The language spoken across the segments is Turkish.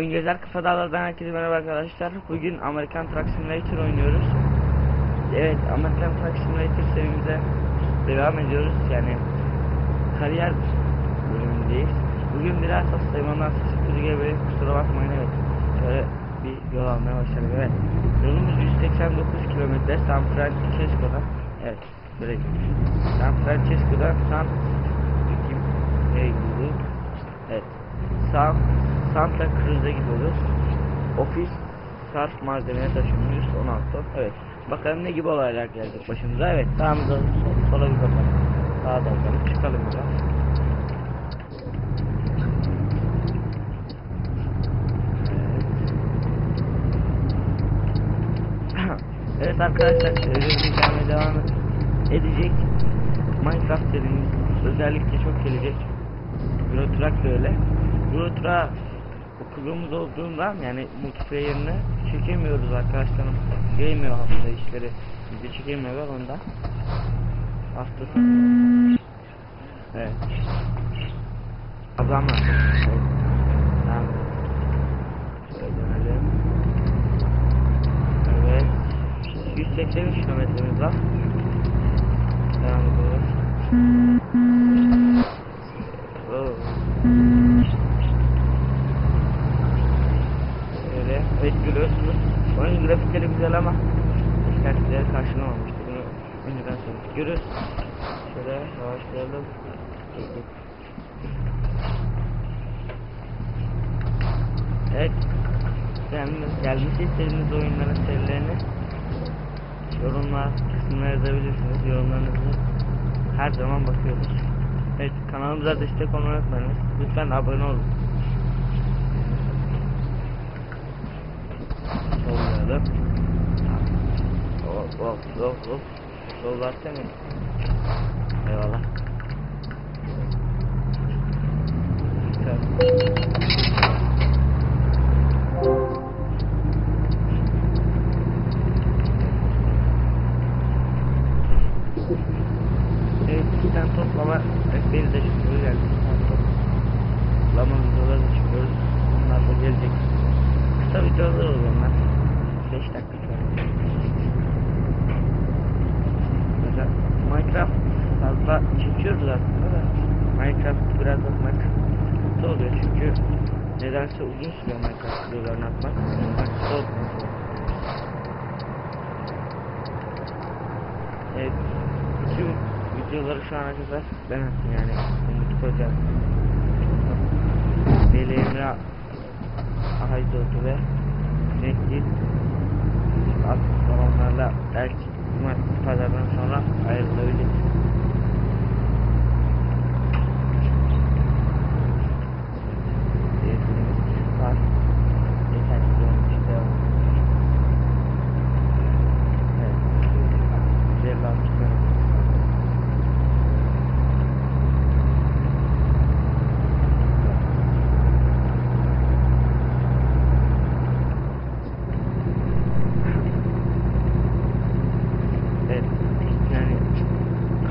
Oyun Gezer Kafa Dağlar'dan herkese merhaba arkadaşlar. Bugün Amerikan Truck Simulator oynuyoruz. Evet, Amerikan Truck Simulator serimize devam ediyoruz. Yani kariyer bölümündeyiz. Bugün biraz hastayım ondan sesi kötü gelebilir. Kusura bakmayın evet. Şöyle bir yol almaya başladık evet. Yolumuz 189 kilometre San Francisco'dan. Evet, böyle San Francisco'dan San nereye gidiyoruz? Evet. San Santa Cruz'a gidiyoruz. Ofis sarf malzemeye taşınıyoruz 16 ton. Evet. Bakalım ne gibi olaylar gelecek başımıza. Evet. Sağımıza sol, sola bir bakalım. Sağa da bakalım. Çıkalım biraz. Evet. arkadaşlar. Hikayeme devam edecek. Minecraft serimiz özellikle çok gelecek. Euro Truck da öyle. Euro Truck okulumuz olduğundan yani multiplayer'ını çekemiyoruz arkadaşlarım. Gelmiyor hafta işleri. Bizi çekemiyorlar ondan. Hafta sonu. Evet. Var. Tamam. Evet. 183 kilometremiz var. Devam ediyoruz. Oh. Öyle. Evet görüyorsunuz. Oyun grafikleri güzel ama beklentileri karşılamamıştı. Bunu Görüyorsunuz. Şöyle yavaşlayalım. Evet. Gelmiş, gelmiş istediğiniz oyunların serilerini yorumlar kısmına yazabilirsiniz. Yorumlarınızı her zaman bakıyoruz. Evet kanalımıza destek olmayı unutmayınız. Lütfen abone olun. Sollayalım. Hop hop hop hop. Sollarsana. Eyvallah. Güzel. Evet, iki tane toplama rehberi de çıkıyor yani iki tane toplama videoları da çıkıyoruz. Onlar da gelecek. Kısa videolar oluyor onlar. 5 dakika falan. Mesela Minecraft fazla çekiyoruz aslında da Minecraft biraz atmak sıkıntı oluyor çünkü nedense uzun sürüyor Minecraft videolarını atmak. Ondan kısa lazım. Evet. Bütün videoları şu ana kadar ben attım yani. Umut Koca. Veli Emre Ahaydoğdu ve Netgil alt balonlarla belki cumartesi pazardan sonra ayrılabilir. Diyebiliriz. Var. Yeter ki işte. Evet. Güzel altı Evet. Yani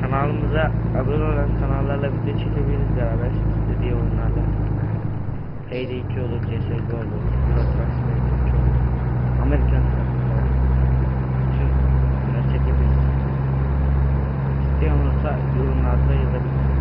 kanalımıza abone olan kanallarla video çekebiliriz beraber. İstediği oyunlarla. Payday 2 olur, CSGO olur, Euro Truck Simulator 2 olur. Amerikan Truck. Bütün oyunları çekebiliriz. İsteyen olursa yorumlarda yazabilir.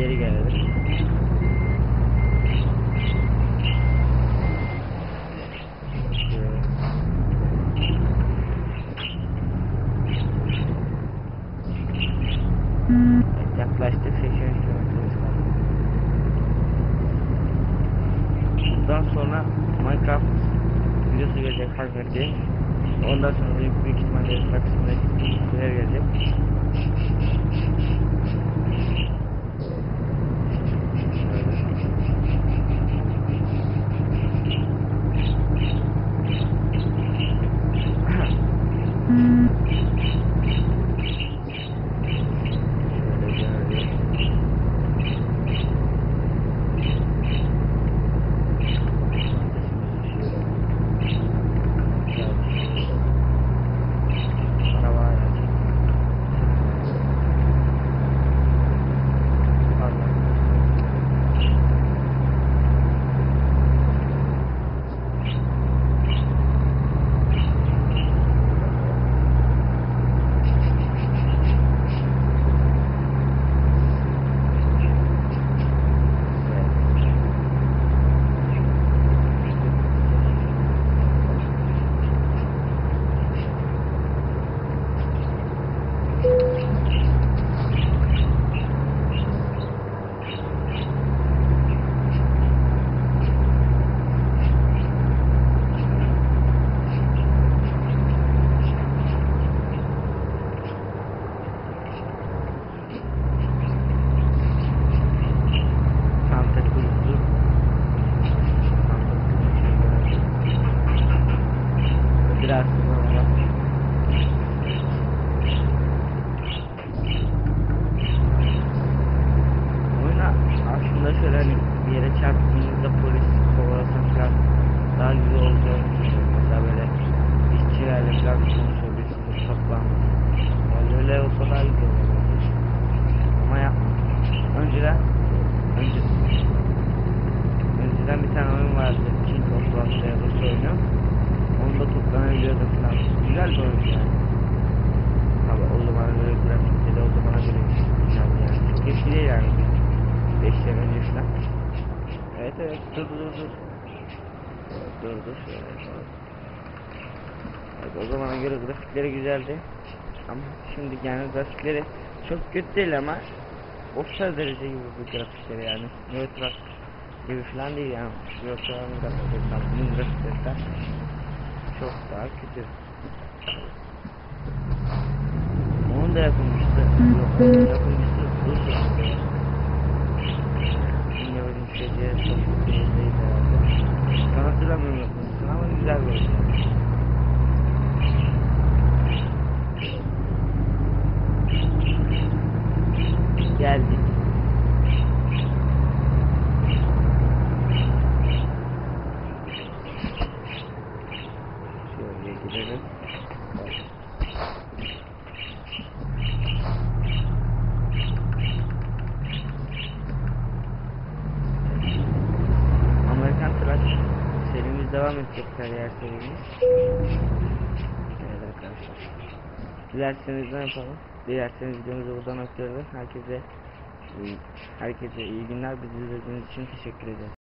geri gelir. Yaklaştık 800 kilometre. Bundan sonra Minecraft videosu gelecek fark verdi. Ondan sonra büyük, büyük ihtimalle kısmında görev gelecek. Çarptığınızda polis kovalasa falan daha güzel olacağını düşünüyorum. Mesela böyle işçilerle falan konuşabilirsiniz toplanmış. Yani öyle olsa daha güzel olur. Ama yapma. Önceden önce, önceden bir tane oyun vardı. King of diye Rus oyunu. Onda toplanabiliyordum falan. Güzel bir oyun yani. Tabi o zamana göre grafikleri o zamana göre güzeldi yani. Çok eski değil yani. 5 sene önce falan. Evet evet dur dur dur. Evet, dur dur şöyle yapalım. Evet o zamana göre grafikleri güzeldi. Ama şimdi yani grafikleri çok kötü değil ama orta derece gibi bir grafikleri yani. Neutral gibi falan değil yani. Neutral grafikleri falan. Bunun grafiklerinden çok daha kötü. Onun da yapımcısı yok. Onun Geldik. Şöyle gidelim. Amerikan Truck serimiz devam edecek kariyer serimiz. Evet arkadaşlar. Dilerseniz ne yapalım? Dilerseniz videomuzu buradan noktalayalım. Herkese herkese iyi günler. Bizi izlediğiniz için teşekkür ederim.